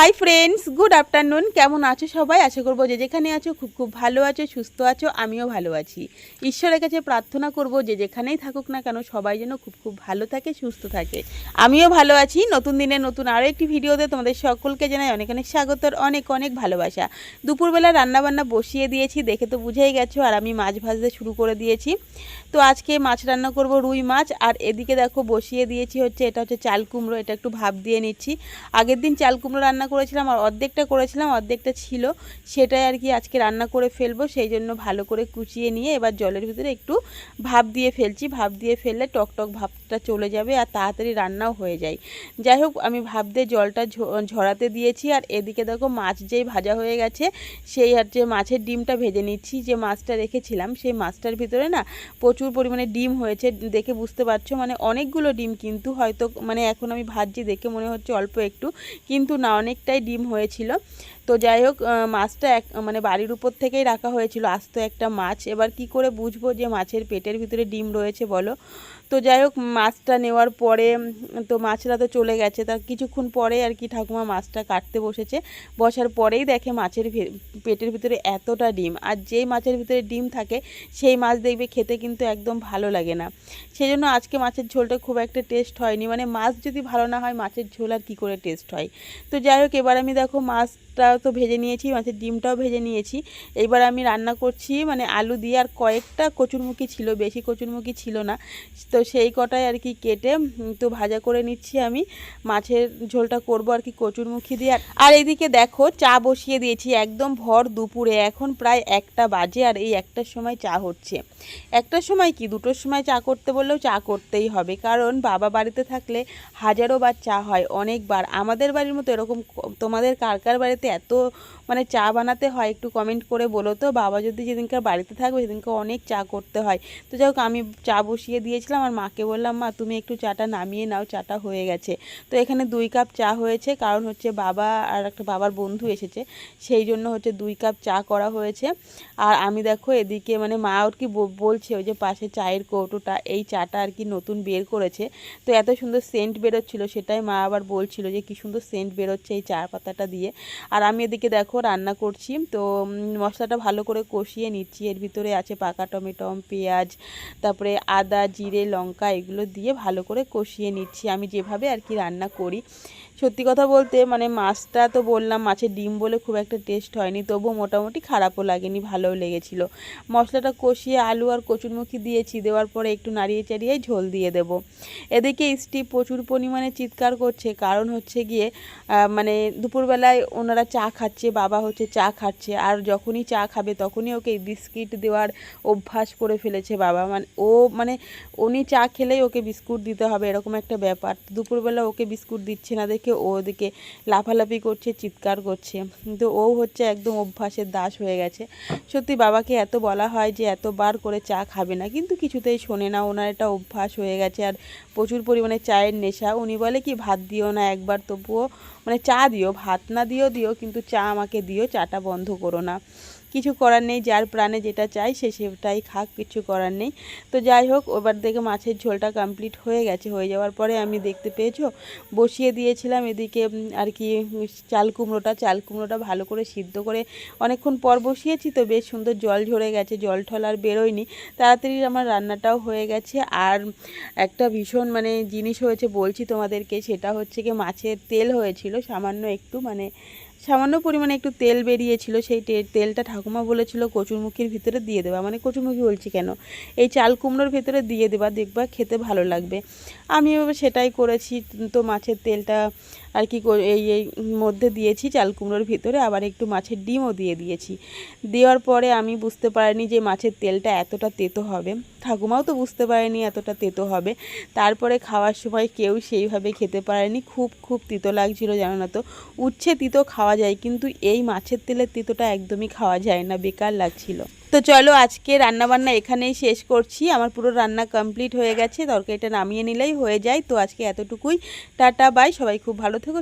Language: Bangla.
হাই ফ্রেন্ডস গুড আফটারনুন কেমন আছো সবাই? আশা করব যে যেখানে আছো খুব খুব ভালো আছো, সুস্থ আছো, আমিও ভালো আছি। ঈশ্বরের কাছে প্রার্থনা করব যে যেখানেই থাকুক না কেন সবাই যেন খুব খুব ভালো থাকে, সুস্থ থাকে। আমিও ভালো আছি। নতুন দিনে নতুন আরও একটি ভিডিওতে তোমাদের সকলকে জানাই অনেক অনেক স্বাগতর অনেক অনেক ভালোবাসা। দুপুরবেলা রান্নাবান্না বসিয়ে দিয়েছি, দেখে তো বুঝেই গেছো আর আমি মাছ ভাজতে শুরু করে দিয়েছি। তো আজকে মাছ রান্না করব রুই মাছ আর এদিকে দেখো বসিয়ে দিয়েছি হচ্ছে, এটা হচ্ছে চাল কুমড়ো, এটা একটু ভাব দিয়ে নিচ্ছি। আগের দিন চাল কুমড়ো রান্না করেছিলাম আর অর্ধেকটা করেছিলাম, অর্ধেকটা ছিল। সেটাই আর কি আজকে রান্না করে ফেলব, সেই জন্য ভালো করে কুচিয়ে নিয়ে এবার জলের ভিতরে একটু ভাপ দিয়ে ফেলছি। ভাপ দিয়ে ফেললে টক টক ভাবটা চলে যাবে আর তাড়াতাড়ি রান্নাও হয়ে যায়। যাই হোক, আমি ভাপ দিয়ে জলটা ঝরাতে দিয়েছি আর এদিকে দেখো মাছ যেই ভাজা হয়ে গেছে, সেই আর যে মাছের ডিমটা ভেজে নিচ্ছি। যে মাছটা রেখেছিলাম, সেই মাছটার ভিতরে না প্রচুর পরিমাণে ডিম হয়েছে। দেখে বুঝতে পারছ মানে অনেকগুলো ডিম কিন্তু হয়তো মানে এখন আমি ভাজছি দেখে মনে হচ্ছে অল্প একটু, কিন্তু না অনেকটাই ডিম হয়েছিল। তো যাই হোক মাছটা এক মানে বাড়ির উপর থেকেই রাখা হয়েছিল, আস্ত একটা মাছ। এবার কি করে বুঝব যে মাছের পেটের ভিতরে ডিম রয়েছে বলো? তো যাই হোক, মাছটা নেওয়ার পরে, তো মাছরা তো চলে গেছে। তার কিছুক্ষণ পরে আর কি ঠাকুমা মাছটা কাটতে বসেছে। বসার পরেই দেখে মাছের পেটের ভিতরে এতটা ডিম। আর যেই মাছের ভিতরে ডিম থাকে, সেই মাছ দেখবে খেতে কিন্তু একদম ভালো লাগে না। সেই জন্য আজকে মাছের ঝোলটা খুব একটা টেস্ট হয়নি। মানে মাছ যদি ভালো না হয়, মাছের ঝোল আর কী করে টেস্ট হয়? তো যাই হোক, এবার আমি দেখো মাছটা তো ভেজে নিয়েছি, মাছের ডিমটাও ভেজে নিয়েছি। এবার আমি রান্না করছি মানে আলু দিয়ে, আর কয়েকটা কচুরমুখী ছিল, বেশি কচুরমুখী ছিল না। তো সেই কটাই আর কি কেটে তো ভাজা করে নিচ্ছি আমি। মাছের ঝোলটা করব আর কি কচুরমুখী দিয়ে। আর- এদিকে দেখো, চা বসিয়ে দিয়েছি একদম ভর দুপুরে। এখন প্রায় একটা বাজে আর এই একটার সময় চা হচ্ছে। একটার সময় কি? দুটোর সময় চা করতে বললেও চা করতেই হবে। কারণ বাবা বাড়িতে থাকলে হাজারো বার চা হয়, অনেকবার। আমাদের বাড়ির মতো এরকম তোমাদের কার কার বাড়িতে এত মানে চা বানাতে হয় একটু কমেন্ট করে বলো তো। বাবা যদি যেদিনকার বাড়িতে থাকবে সেদিনকে অনেক চা করতে হয়। তো যাই হোক, আমি চা বসিয়ে দিয়েছিলাম আর মাকে বললাম, মা, তুমি একটু চাটা নামিয়ে নাও, চাটা হয়ে গেছে। তো এখানে দুই কাপ চা হয়েছে, কারণ হচ্ছে বাবা আর একটা বাবার বন্ধু এসেছে, সেই জন্য হচ্ছে দুই কাপ চা করা হয়েছে। আর আমি দেখো এদিকে মানে মা ওর কি বলছে, ওই যে পাশে চায়ের কৌটোটা, এই চাটা আর কি নতুন বের করেছে। তো এত সুন্দর সেন্ট বেরোচ্ছিল, সেটাই মা আবার বলছিল যে কি সুন্দর সেন্ট বেরোচ্ছে এই চা পাতাটা দিয়ে। আর আমি এদিকে দেখো রান্না করছি। তো মশলাটা ভালো করে কষিয়ে নিচ্ছি। এর ভিতরে আছে পাকা টমেটো, পেঁয়াজ, তারপরে আদা, জিরে, লঙ্কা এগুলো দিয়ে ভালো করে কষিয়ে নিচ্ছি। আমি যেভাবে আর কি রান্না করি। সত্যি কথা বলতে মানে মাছটা তো বললাম, মাছের ডিম বলে খুব একটা টেস্ট হয়নি। তবুও মোটামুটি খারাপও লাগেনি, ভালোও লেগেছিল। মশলাটা কষিয়ে আলু আর কচুরমুখী দিয়েছি। দেওয়ার পরে একটু নাড়িয়ে চাড়িয়ে ঝোল দিয়ে দেব। এদিকে স্টিভ প্রচুর পরিমাণে চিৎকার করছে। কারণ হচ্ছে গিয়ে মানে দুপুরবেলায় ওনারা চা খাচ্ছে, বাবা হচ্ছে চা খাচ্ছে। আর যখনই চা খাবে, তখনই ওকে বিস্কিট দেওয়ার অভ্যাস করে ফেলেছে বাবা। মানে ও মানে উনি চা খেলেই ওকে বিস্কুট দিতে হবে, এরকম একটা ব্যাপার। দুপুরবেলা ওকে বিস্কুট দিচ্ছে না দেখে ও ওদিকে লাফালাফি করছে, চিৎকার করছে। কিন্তু ও হচ্ছে একদম অভ্যাসের দাস হয়ে গেছে। সত্যি বাবাকে এত বলা হয় যে এতবার করে চা খাবে না, কিন্তু কিছুতেই শোনে না। ওনার এটা অভ্যাস হয়ে গেছে আর প্রচুর পরিমাণে চায়ের নেশা। উনি বলে কি, ভাত দিও না একবার, তবুও মানে চা দিও, ভাত না দিও দিও কিন্তু চা আমাকে দিও, চাটা বন্ধ করো না। কিছু করার নেই, যার প্রাণে যেটা চাই সে সেটাই খাক, কিছু করার নেই। তো যাই হোক, ওবার দেখে মাছের ঝোলটা কমপ্লিট হয়ে গেছে। হয়ে যাওয়ার পরে আমি দেখতে পেয়েছ, বসিয়ে দিয়েছিলাম এদিকে আর কি, চাল কুমড়োটা। চাল কুমড়োটা ভালো করে সিদ্ধ করে অনেকক্ষণ পর বসিয়েছি তো বেশ সুন্দর জল ঝরে গেছে, জল ঠল আর বেরোয়নি। তাড়াতাড়ি আমার রান্নাটাও হয়ে গেছে। আর একটা ভীষণ মানে জিনিস হয়েছে, বলছি তোমাদেরকে, সেটা হচ্ছে কি মাছের তেল হয়েছিল, সামান্য একটু মানে সামান্য পরিমাণে একটু তেল বেরিয়েছিল, সেই তেলটা ঠাকুমা বলেছিল কচুরমুখির ভিতরে দিয়ে দেবা। মানে কচুরমুখি বলছি কেন? এই চাল কুমড়োর ভিতরে দিয়ে দেবা, দেখবা খেতে ভালো লাগবে। আমি সেটাই করেছি, তো মাছের তেলটা আর কি এই এই মধ্যে দিয়েছি চাল কুমড়োর ভিতরে, আবার একটু মাছের ডিমও দিয়ে দিয়েছি। দেওয়ার পরে আমি বুঝতে পারিনি যে মাছের তেলটা এতটা তেতো হবে। ঠাকুমাও তো বুঝতে পারেনি এতটা তেতো হবে। তারপরে খাওয়ার সময় কেউ সেইভাবে খেতে পারেনি। খুব খুব তিতো লাগছিল, জানো না তো। উচ্ছে তিতো খাওয়া যায়, কিন্তু এই মাছের তেলের তিতোটা একদমই খাওয়া যায় না, বেকার লাগছিল। তো চলো আজকে রান্নাবান্না এখানেই শেষ করছি। আমার পুরো রান্না কমপ্লিট হয়ে গেছে, তরকারিটা নামিয়ে নিলেই হয়ে যায়। তো আজকে এতটুকুই। টাটা বাই সবাই খুব ভালো থেকো